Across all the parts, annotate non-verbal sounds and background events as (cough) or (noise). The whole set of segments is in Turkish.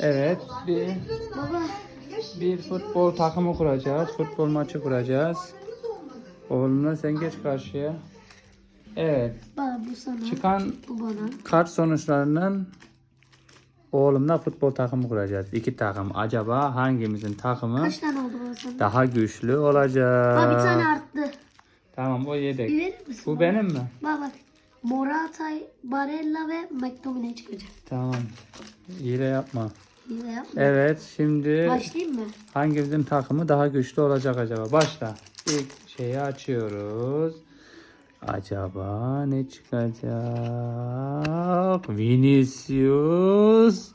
Evet. Bir, Baba. bir futbol takımı kuracağız. Futbol maçı kuracağız. Oğlumla sen geç karşıya. Evet. Baba bu sana. Çıkan Bu bana. kart sonuçlarından oğlumla futbol takımı kuracağız. İki takım. Acaba hangimizin takımı Kaç tane oldu baba sana? daha güçlü olacak? Baba bir tane arttı. Tamam o Bir yedek. verir misin? Bu baba? benim mi? Baba bak. Moratay, Barella ve McTominay çıkacak. Tamam. Hile yapma. Yine. Evet şimdi Başlayayım mı? hangimizin takımı daha güçlü olacak acaba? Başla. İlk şeyi açıyoruz. Acaba ne çıkacak? Vinicius.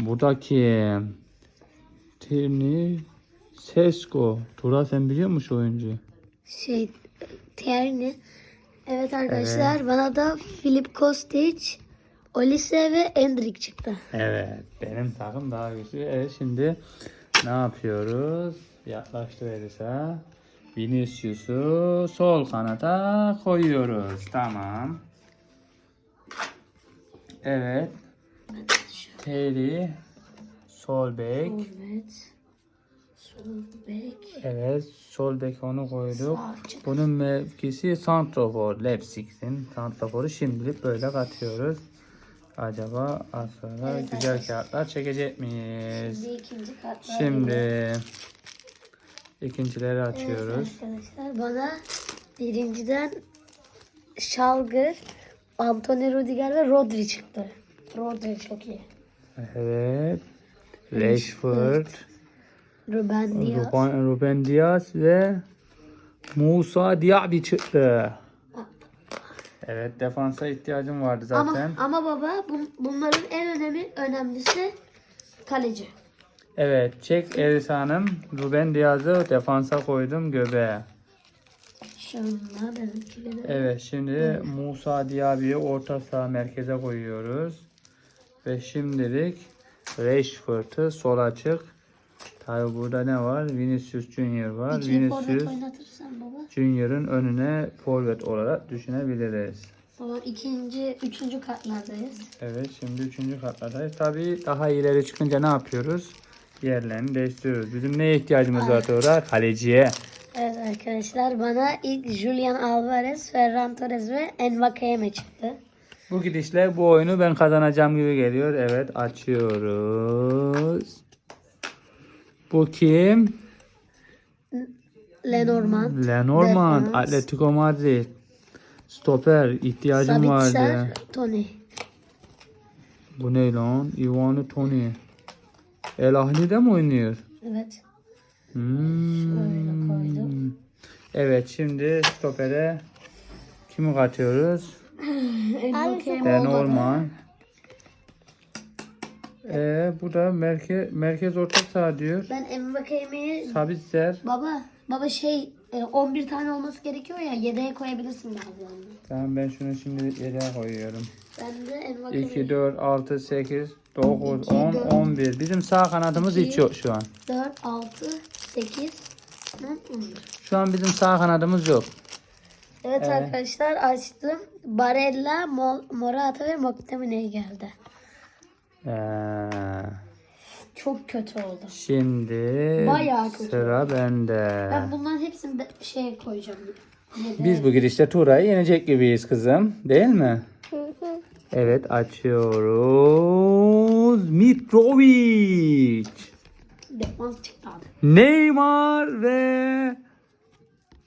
Bu da kim? Tierney Sesko. Tura sen biliyor musun şu oyuncuyu? Şey, Tierney. Evet arkadaşlar bana da Filip Kostic, Olise ve Endrik çıktı. Evet. Benim takım daha güçlü. Evet şimdi ne yapıyoruz? Yaklaştı Elisa. Vinicius'u sol kanata koyuyoruz. Tamam. Evet. Terry sol bek. Evet. Sol bek. Evet. Sol bek onu koyduk. Sağ. Bunun mevkisi santrofor. Leipzig'in santroforu şimdilik böyle katıyoruz. Acaba az sonra Evet, güzel arkadaşlar. kağıtlar çekecek miyiz? Şimdi ikinci kartlar geliyor. Şimdi ikincileri Evet açıyoruz. arkadaşlar bana birinciden Schalger, Anthony Rudiger ve Rodri çıktı. Rodri çok iyi. Evet. Rashford, Ruben Diaz. Ruben, Ruben Diaz ve Musa Diaby çıktı. Evet defansa ihtiyacım vardı Ama, zaten. ama baba bu- bunların en önemli önemlisi kaleci. Evet çek Elisa Hanım. Ruben Diaz'ı defansa koydum göbeğe. Evet şimdi Musa Diaby'yi orta saha merkeze koyuyoruz. Ve şimdilik Rashford'u sol açık. Tabi burada ne var? Vinicius Junior var. Forvet Vinicius oynatırsan baba. Junior'ın önüne forvet olarak düşünebiliriz. Baba ikinci, üçüncü kartlardayız. Evet şimdi üçüncü katlardayız. Tabi daha ileri çıkınca ne yapıyoruz? Yerlerini değiştiriyoruz. Bizim neye ihtiyacımız var orada? Kaleciye. Evet arkadaşlar bana ilk Julian Alvarez, Ferran Torres ve Envakayeme çıktı. Bu gidişle bu oyunu ben kazanacağım gibi geliyor. Evet açıyoruz. Bu kim? Lenormand, Lenormand, Defans. Atletico Madrid. Stoper ihtiyacım vardı. Sabitzer, Tony. Bu ne lan? Ivano Toni. El Ahli'de mi oynuyor? Evet. Hmm. Şöyle koydum. Evet şimdi stopere kimi katıyoruz? (clears throat) Lenormand. Ee, bu da merkez, merkez orta saha diyor. Ben Envakayeme'yi Sabitzer. baba baba şey e, 11 tane olması gerekiyor ya yedeğe koyabilirsin bazılarını. Tamam ben şunu şimdi yedeğe koyuyorum. Ben de Envakayeme'yi 2, 4, 6, 8, 9, İki, 10, dört. 11. Bizim sağ kanadımız İki. hiç yok şu an. 4, 6, 8, 11. Şu an bizim sağ kanadımız yok. Evet Evet. arkadaşlar açtım. Barella, Mo- Morata ve McTominay geldi. Ee, Çok kötü oldu. şimdi Bayağı kötü. sıra bende. Ben bunların hepsini de şeye koyacağım. Yedeğe. Biz bu gidişte Tura'yı yenecek gibiyiz kızım. Değil mi? Evet açıyoruz. Mitrovic. Defans çıktı abi. Neymar ve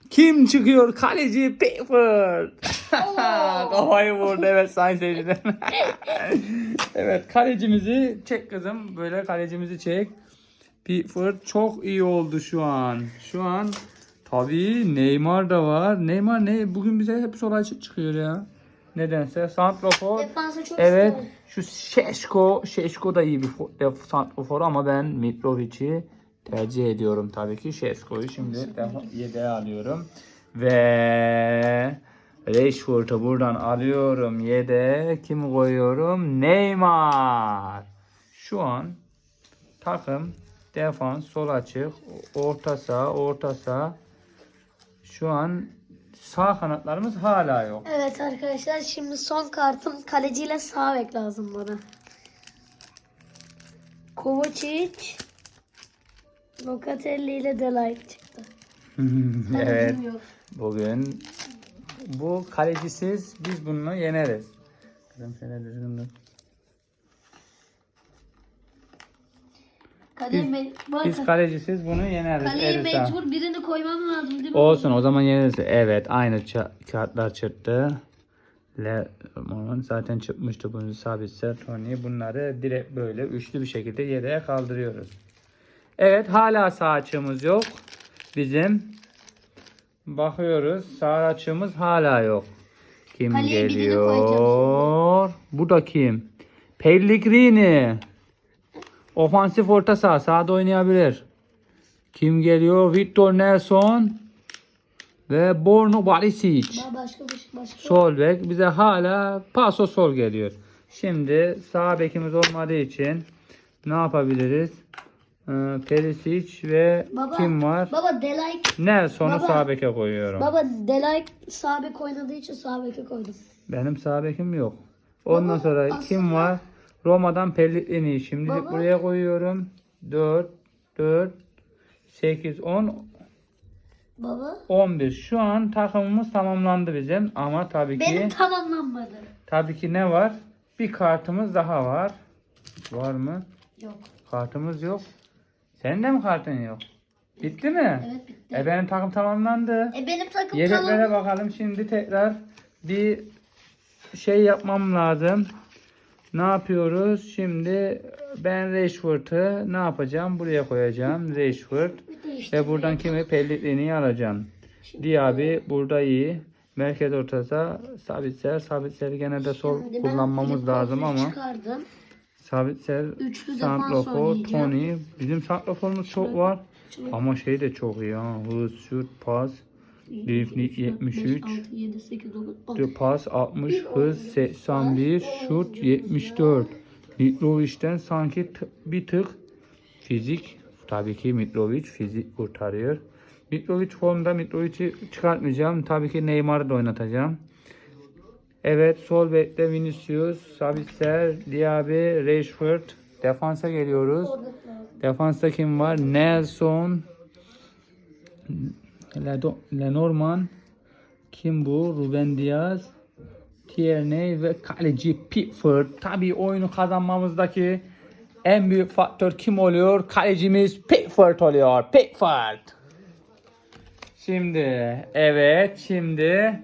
kim çıkıyor? Kaleci Pickford. (laughs) Kafayı vurdu evet sayın seyirciler. (laughs) evet kalecimizi çek kızım. Böyle kalecimizi çek. Pickford çok iyi oldu şu an. Şu an tabii Neymar da var. Neymar ne? Bugün bize hep sol açık çıkıyor ya. Nedense. Santrofor. Evet. Şu Şeşko, Şeşko da iyi bir santrofor ama ben Mitrovic'i tercih ediyorum tabii ki. Şeşko'yu şimdi yedeğe alıyorum. Ve Rashford'u buradan alıyorum yedeğe. Kimi koyuyorum? Neymar. Şu an takım defans sol açık, orta saha, orta saha. Şu an sağ kanatlarımız hala yok. Evet arkadaşlar şimdi son kartım kaleciyle sağ bek lazım bana. Kovacic, Locatelli ile Delight çıktı. (laughs) evet. Bugün bu kalecisiz biz bunu yeneriz. Kızım şöyle düzgün dur. Kaleye Biz- Biz kalecisiz bunu yeneriz. kaleye Elisa. mecbur birini koymam lazım değil mi? Olsun o zaman yeneriz. Evet aynı ça- kağıtlar çıktı. Lemon zaten çıkmıştı bunu sabitse Tony. Bunları direkt böyle üçlü bir şekilde yere kaldırıyoruz. Evet hala sağ açığımız yok. Bizim bakıyoruz sağ açığımız hala yok. Kim Kaleye birini geliyor? Bu da kim? Pellegrini. Ofansif orta saha. Sağda oynayabilir. Kim geliyor? Victor Nelson ve Borno Barisic. Ba- Başka bir başka. Sol bek. Bize hala paso sol geliyor. Şimdi sağ bekimiz olmadığı için ne yapabiliriz? Ee, Perisic ve Baba, kim var? Baba Delight Nelson'u Baba. sağ beke koyuyorum. Baba Delight sağ bek oynadığı için sağ beke koydum. Benim sağ bekim yok. Ondan Baba, sonra aslında- kim var? Roma'dan Pellegrini'yi şimdilik Baba. buraya koyuyorum. 4, 4, 8, 10, Baba 11. Şu an takımımız tamamlandı bizim ama tabii ki benim tamamlanmadı. tabii ki ne var? Bir kartımız daha var. Var mı? Yok. Kartımız yok. Senin de mi kartın yok? Bitti mi? Evet bitti. E benim takım tamamlandı. E benim takım Yedeklere tamam. bakalım. Şimdi tekrar bir şey yapmam lazım. Ne yapıyoruz? Şimdi ben Rashford'u ne yapacağım? Buraya koyacağım. (laughs) Rashford. Ve buradan kimi? Pellegrini'yi alacağım. Diaby burada iyi. Merkez ortası Sabitzer. Sabitzer gene de sol kullanmamız lazım ama çıkardım. Sabitzer, Üçlü oynayacağım. Tony. Bizim Santrofor'umuz çok var. Şimdi Ama şey de çok iyi ha. Hız, şut, pas. Drifting 73. 6, 7, 8, 9, 10. De pas 60, hız 81, şut 74. Mitrovic'ten sanki bir tık fizik. Tabii ki Mitrovic fizik kurtarıyor. Mitrovic formda Mitrovic'i çıkartmayacağım. Tabii ki Neymar'ı da oynatacağım. Evet sol bekte Vinicius, Sabitzer, Diaby, Rashford. Defansa geliyoruz. Defansta kim var? Nelson, Lenormand, kim bu? Ruben Diaz, Tierney ve kaleci Pickford. Tabii oyunu kazanmamızdaki en büyük faktör kim oluyor? Kalecimiz Pickford oluyor. Pickford. Şimdi evet şimdi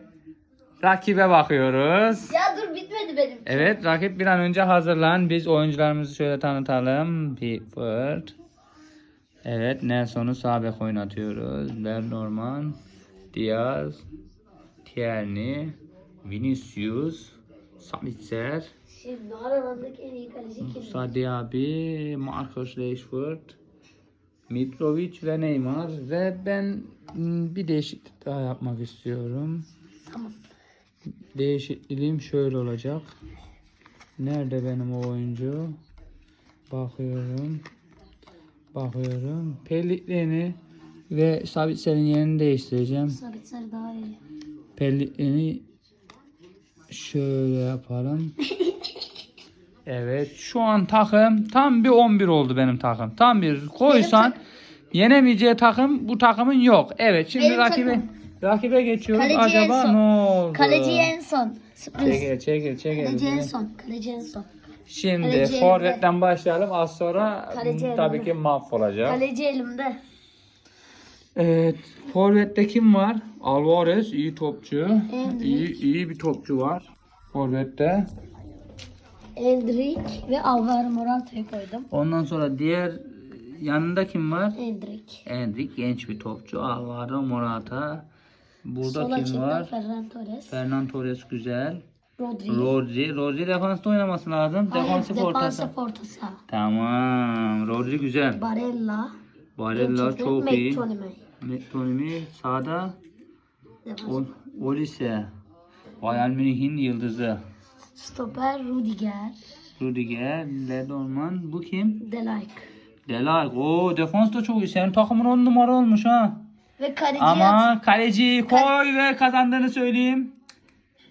rakibe bakıyoruz. Ya dur bitmedi benim. Evet rakip bir an önce hazırlan. Biz oyuncularımızı şöyle tanıtalım. Pickford. Evet Nelson'u sağ bek oynatıyoruz. Lenormand, Diaz, Tierney, Vinicius, Sabitzer, Şimdi aralarındaki en iyi kaleci kim? Musa Diaby, Marcus Rashford, Mitrovic ve Neymar. Ve ben bir değişiklik daha yapmak istiyorum. Tamam. Değişikliğim şöyle olacak. Nerede benim o oyuncu? Bakıyorum. Bakıyorum. Pelliklerini ve Sabitzer'in yerini değiştireceğim. Sabitzer daha iyi. Pelliklerini şöyle yapalım. (laughs) Evet. Şu an takım tam bir 11 oldu benim takım. Tam bir koysan yenemeyeceği takım bu takımın yok. Evet. Şimdi Benim rakibe takım. Rakibe geçiyoruz. Kaleci Acaba en son. ne oldu? Kaleci en son. Sürpriz. Çekil çekil çekil. Kaleci en son. Kaleci en son. Şimdi Kaleci forvetten başlayalım. Az sonra Kaleci m, tabii elimde. ki mahvolacak. Kaleci elimde. Evet. Forvette kim var? Alvarez iyi topçu. Endrick. İyi iyi bir topçu var. Forvette. Endrick ve Alvaro Morata'yı koydum. Ondan sonra diğer yanında kim var? Endrick. Endrick genç bir topçu. Alvaro Morata. Burada Sol kim var? Ferran Torres. Fernand Torres güzel. Rodri. Rodri. Rodri defansta oynaması lazım. Hayır, Defansif. Defansif orta saha. Tamam. Rodri güzel. Barella. Barella çok iyi. McTominay. McTominay sağda. Defans. O, Olise. Bayern Münih'in yıldızı. Stoper Rudiger. Rudiger, Ledorman. Bu kim? Delight. Delay. Oo defans da çok iyi. Senin takımın 10 numara olmuş ha. Ve kaleci Ama kaleciyi koy ve kazandığını söyleyeyim.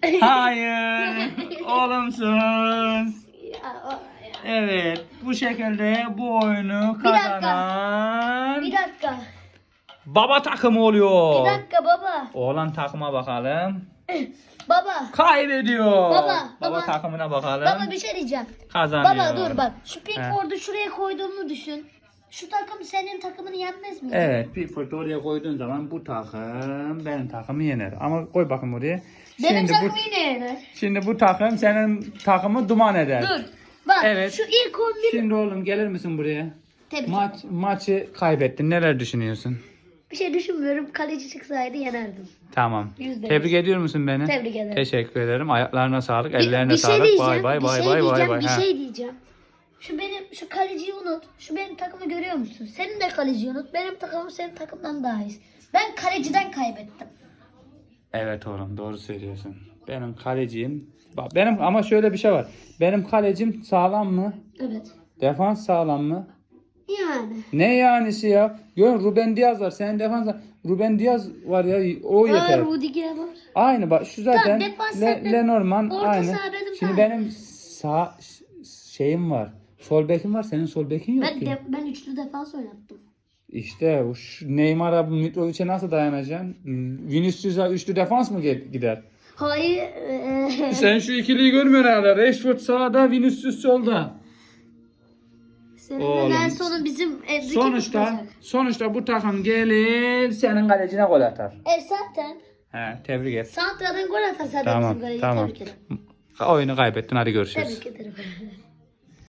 (laughs) Hayır. Olumsuz. Ya, o- ya. Evet bu şekilde bu oyunu Bir dakika. kazanan Bir dakika. baba takımı oluyor. Bir dakika baba. Oğlan takıma bakalım. (clears throat) Baba. Kaybediyor. Baba, Baba takımına bakalım. Baba bir şey diyeceğim. Kazanıyor. Baba dur bak. Şu He. Pickford'u şuraya koyduğumu düşün. Şu takım senin takımını yenmez mi? Evet bir fırtı oraya koyduğun zaman bu takım benim takımı yener. Ama koy bakın oraya. Benim Şimdi takım bu, yine yener. şimdi bu takım senin takımı duman eder. Dur. Bak Evet. şu ilk 11 Şimdi oğlum gelir misin buraya? Tebrik Maç maçı kaybettin. Neler düşünüyorsun? Bir şey düşünmüyorum. Kaleci çıksaydı yenerdim. Tamam. Yüzde Tebrik ediyor musun beni? Tebrik ederim. Teşekkür ederim. Ayaklarına sağlık, ellerine bir şey sağlık. diyeceğim. Bay bay bir bay şey bay diyeceğim. bay. Bir Ha. şey diyeceğim. Şu benim şu kaleciyi unut. Şu benim takımı görüyor musun? Senin de kaleciyi unut. Benim takımım senin takımdan daha iyi. Ben kaleciden kaybettim. Evet oğlum doğru söylüyorsun. Benim kaleciyim. Bak benim ama şöyle bir şey var. Benim kalecim sağlam mı? Evet. Defans sağlam mı? Yani. Ne yanisi ya? Gör Ruben Diaz var. Senin defans Ruben Diaz var ya o yeter. Aa, Rudiger var. Aynı bak şu zaten Tamam, Le. Lenormand aynı. Şimdi benim sağ şeyim var. Sol bekim var. Senin sol bekin yok Ben, ki. de, ben üçlü defans oynattım. İşte o şu Neymar'a bu Mitrovic'e nasıl dayanacaksın? Vinicius'a üçlü defans mı gider? Hayır. eee, Sen şu ikiliyi görmüyorsun herhalde. Rashford sağda, Vinicius solda. Senin en sonu bizim Enrique Sonuçta sonuçta bu takım gelir senin kalecine gol atar. E zaten. He, tebrik et. Santra'dan gol atar zaten Tamam, bizim kaleci. tamam. Oyunu kaybettin hadi görüşürüz. Tebrik ederim. (laughs)